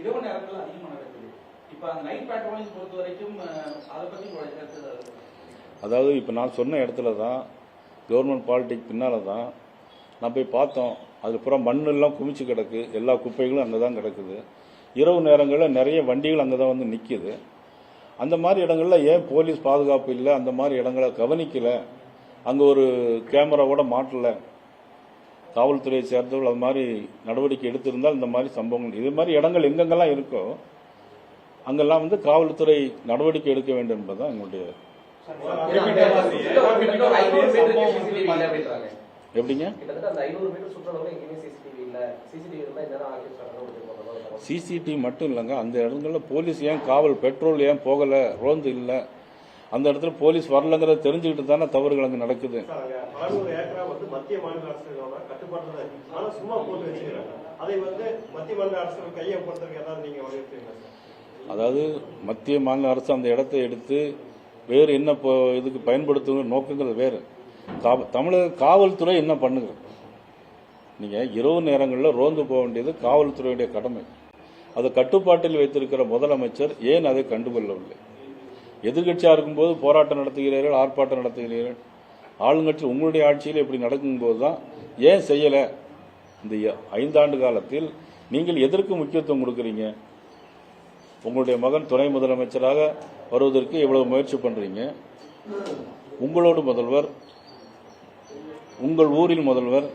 இரவு நேரத்தில் அதிகமாக நடக்குது. இப்போ அந்த நைட் பேட்ரோலிங் பொறுத்த வரைக்கும் அதை பற்றி உங்களுடைய கருத்து ஏதாவது அதாவது இப்போ நான் சொன்ன இடத்துல தான் கவர்மெண்ட் பாலிடிக் பின்னால் தான் நான் போய் பார்த்தோம். அது பூரா மண்ணெல்லாம் குமிச்சு கிடக்கு. எல்லா குப்பைகளும் அங்கே தான் கிடக்குது. இரவு நேரங்களில் நிறைய வண்டிகள் அங்கே தான் வந்து நிற்கிது அந்த மாதிரி இடங்களில் ஏன் போலீஸ் பாதுகாப்பு இல்லை? அந்த மாதிரி இடங்களை கவனிக்கலை. அங்கே ஒரு கேமராவோட மாட்டலை. காவல்துறையை சேர்ந்தவர்கள் அது மாதிரி நடவடிக்கை எடுத்திருந்தால் இந்த மாதிரி சம்பவங்கள் இது மாதிரி இடங்கள் எங்கெங்கெல்லாம் இருக்கோ அங்கெல்லாம் வந்து காவல்துறை நடவடிக்கை எடுக்க வேண்டும் என்பதுதான் எங்களுடைய. எப்படிங்க சிசிடிவி மட்டும் இல்லைங்க அந்த இடங்கள்ல போலீஸ் ஏன் காவல் பெட்ரோல் ஏன் போகல ரோந்து இல்லை அந்த இடத்துல போலீஸ் வரலங்கிறத தெரிஞ்சுக்கிட்டு தானே தவறுகள் அங்கே நடக்குது. அதாவது மத்திய மாநில அரசு அந்த இடத்தை எடுத்து வேறு என்ன இதுக்கு பயன்படுத்துகிற நோக்கங்கள் வேறு. தமிழக காவல்துறை என்ன பண்ணுங்க நீங்க இரவு நேரங்களில் ரோந்து போக வேண்டியது காவல்துறையுடைய கடமை. அதை கட்டுப்பாட்டில் வைத்திருக்கிற முதலமைச்சர் ஏன் அதை கண்டுகொள்ளவில்லை? எதிர்கட்சியாக இருக்கும்போது போராட்டம் நடத்துகிறீர்கள் ஆர்ப்பாட்டம் நடத்துகிறீர்கள். ஆளுங்கட்சி உங்களுடைய ஆட்சியில் இப்படி நடக்கும்போது தான் ஏன் செய்யலை? இந்த ஐந்தாண்டு காலத்தில் நீங்கள் எதற்கு முக்கியத்துவம் கொடுக்குறீங்க? உங்களுடைய மகன் துணை முதலமைச்சராக வருவதற்கு இவ்வளவு முயற்சி பண்ணுறீங்க உங்களோட முதல்வர் உங்கள் ஊரில் முதல்வர்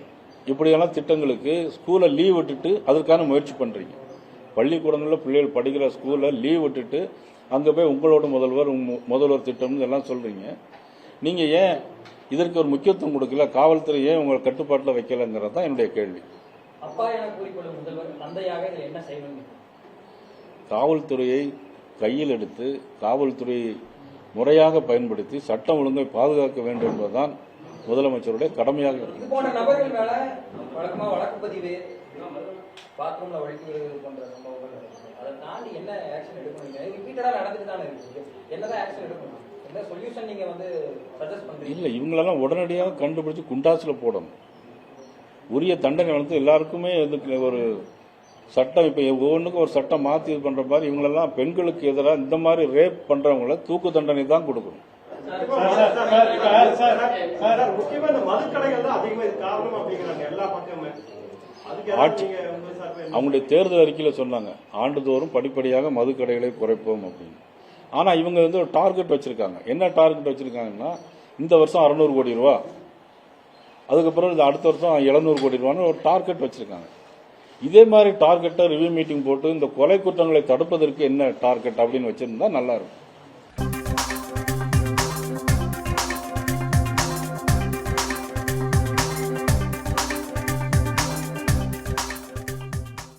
இப்படியெல்லாம் திட்டங்களுக்கு ஸ்கூலை லீவ் விட்டுட்டு அதற்கான முயற்சி பண்ணுறீங்க பள்ளிக்கூடங்களில் பிள்ளைகள் படிக்கிற ஸ்கூலில் லீவ் விட்டுட்டு அங்க போய் உங்களோட முதல்வர் முதல்வர் திட்டம்னு எல்லாம் சொல்றீங்க. நீங்க ஏன் இதற்கு ஒரு முக்கியத்துவம் கொடுக்கல? காவல்துறை ஏன் உங்களை கட்டுப்பாட்டில் வைக்கலங்கிறது தான் என்னுடைய கேள்வி. காவல்துறையை கையில் எடுத்து காவல்துறையை முறையாக பயன்படுத்தி சட்டம் ஒழுங்கை பாதுகாக்க வேண்டும் என்பதுதான் முதலமைச்சருடைய கடமையாக இருக்கு பாத்ரூம்ல வழக்கு விடுவது போன்ற சம்பவங்கள். அதை தாண்டி என்ன ஆக்ஷன் எடுக்கணும் ரிப்பீட்டடா நடந்துட்டு தானே இருக்கு என்னதான் ஆக்ஷன் எடுக்கணும் என்ன சொல்யூஷன் நீங்க வந்து சஜஸ்ட் பண்றீங்க இல்லை இவங்களெல்லாம் உடனடியாக கண்டுபிடிச்சு குண்டாசில் போடணும் உரிய தண்டனை வந்து எல்லாருக்குமே இதுக்கு ஒரு சட்டம் இப்போ ஒவ்வொன்றுக்கும் ஒரு சட்டம் மாற்றி இது பண்ணுற மாதிரி இவங்களெல்லாம் பெண்களுக்கு எதிராக இந்த மாதிரி ரேப் பண்ணுறவங்கள தூக்கு தண்டனை தான் கொடுக்கணும் மதுக்கடைகள் தான் அதிகமா இது காரணம் அப்படிங்கிறாங்க எல்லா ஏதாவது ஆட்சி- அவங்களுடைய தேர்தல் அறிக்கையில் சொன்னாங்க. ஆண்டுதோறும் படிப்படியாக மதுக்கடைகளை குறைப்போம் அப்படின்னு. ஆனால் இவங்க வந்து ஒரு டார்கெட் வச்சிருக்காங்க. என்ன டார்கெட் வச்சிருக்காங்கன்னா இந்த வருஷம் அறுநூறு கோடி ரூபா. அதுக்கப்புறம் இது அடுத்த வருஷம் எழுநூறு கோடி ரூபான்னு ஒரு டார்கெட் வச்சிருக்காங்க. இதே மாதிரி டார்கெட்டை ரிவ்யூ மீட்டிங் போட்டு இந்த கொலை குற்றங்களை தடுப்பதற்கு என்ன டார்கெட் அப்படின்னு வச்சிருந்தா நல்லா இருக்கும்.